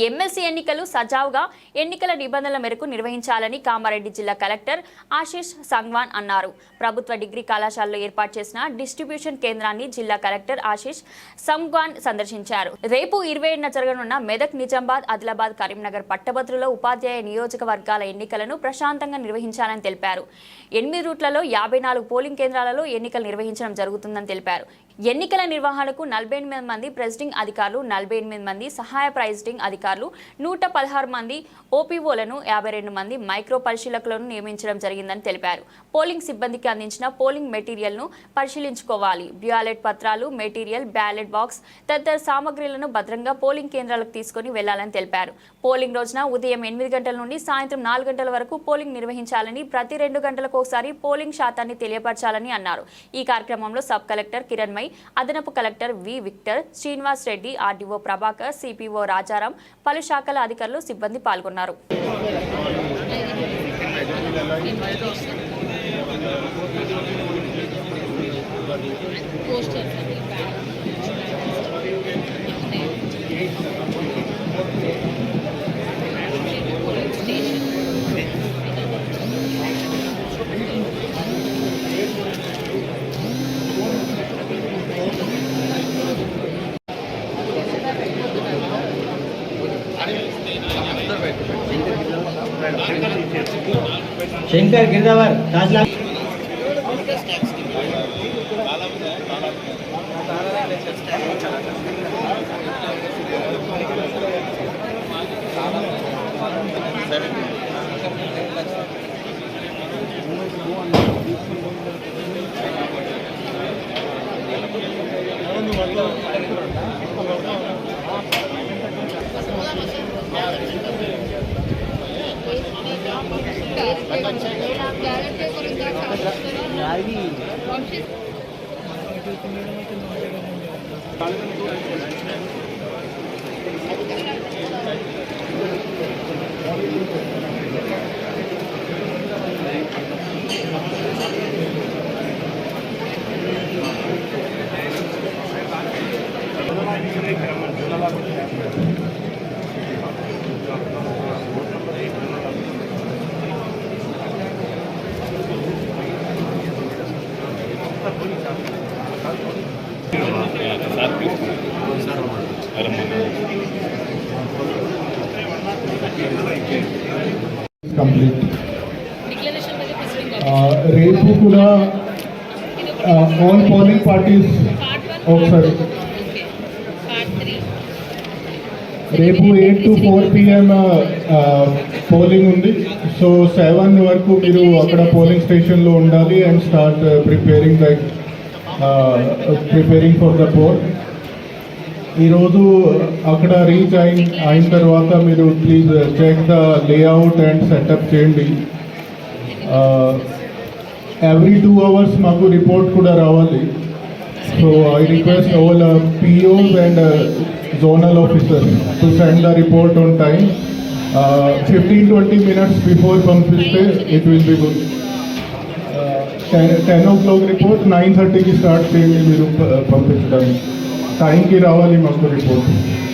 MLC ఎన్నికలు సజావుగా ఎన్నికల నిబంధనల మేరకు నిర్వహించాలని కామారెడ్డి జిల్లా కలెక్టర్ ఆశీష్ సంగ్వాన్ అన్నారు. ప్రభుత్వ డిగ్రీ కళాశాలలో ఏర్పాటు చేసిన డిస్ట్రిబ్యూషన్ కేంద్రాన్ని జిల్లా కలెక్టర్ ఆశీష్ సంగ్వాన్ సందర్శించారు. రేపు ఇరవై ఏడున జరగనున్న మెదక్ నిజామాబాద్ ఆదిలాబాద్ కరీంనగర్ పట్టభద్రుల ఉపాధ్యాయ నియోజకవర్గాల ఎన్నికలను ప్రశాంతంగా నిర్వహించాలని తెలిపారు. ఎనిమిది రూట్లలో యాభై నాలుగు పోలింగ్ కేంద్రాలలో ఎన్నికలు నిర్వహించడం జరుగుతుందని తెలిపారు. ఎన్నికల నిర్వహణకు నలభై ఎనిమిది మంది ప్రెసిడింగ్ అధికారులు నలభై ఎనిమిది మంది సహాయ ప్రెసిడింగ్ అధికారులు నూట పదహారు మంది ఓపీఓలను యాభై రెండు మంది మైక్రో పరిశీలకులను నియమించడం జరిగిందని తెలిపారు. పోలింగ్ సిబ్బందికి అందించిన పోలింగ్ మెటీరియల్ను పరిశీలించుకోవాలి. బ్యాలెట్ పత్రాలు మెటీరియల్ బ్యాలెట్ బాక్స్ తదితర సామగ్రిలను భద్రంగా పోలింగ్ కేంద్రాలకు తీసుకుని వెళ్ళాలని తెలిపారు. పోలింగ్ రోజున ఉదయం ఎనిమిది గంటల నుండి సాయంత్రం నాలుగు గంటల వరకు పోలింగ్ నిర్వహించాలని ప్రతి రెండు గంటలకు ఒకసారి పోలింగ్ శాతాన్ని తెలియపరచాలని అన్నారు. ఈ కార్యక్రమంలో సబ్ కలెక్టర్ కిరణ్మై అదనపు collector V Victor Srinivas Reddy RDO Prabhakar CPO Rajaram పలు శాఖల అధికారులు సిబ్బంది పాల్గొన్నారు. పోస్టర్ शंकर गिरदावर पाँच Thank you. Thank you. President రేపు కూడా all polling parties part one ఒకసారి ఓకే పార్ట్ త్రీ రేపు eight to four PM polling ఉంది. సో సెవెన్ వరకు మీరు అక్కడ పోలింగ్ స్టేషన్లో ఉండాలి and start preparing the preparing for the poll ఈరోజు అక్కడ రీచ్ అయిన అయిన తర్వాత మీరు please check the layout and setup చేయండి. ఎవ్రీ టూ అవర్స్ మాకు రిపోర్ట్ కూడా రావాలి. So I request all POs and zonal officer to send the report on time. Uh, 15 20 minutes before Pamphiste, it will be good. Ten o'clock report nine thirty की start करेंगे मेरे पंपित time time की रावाली मेरे को report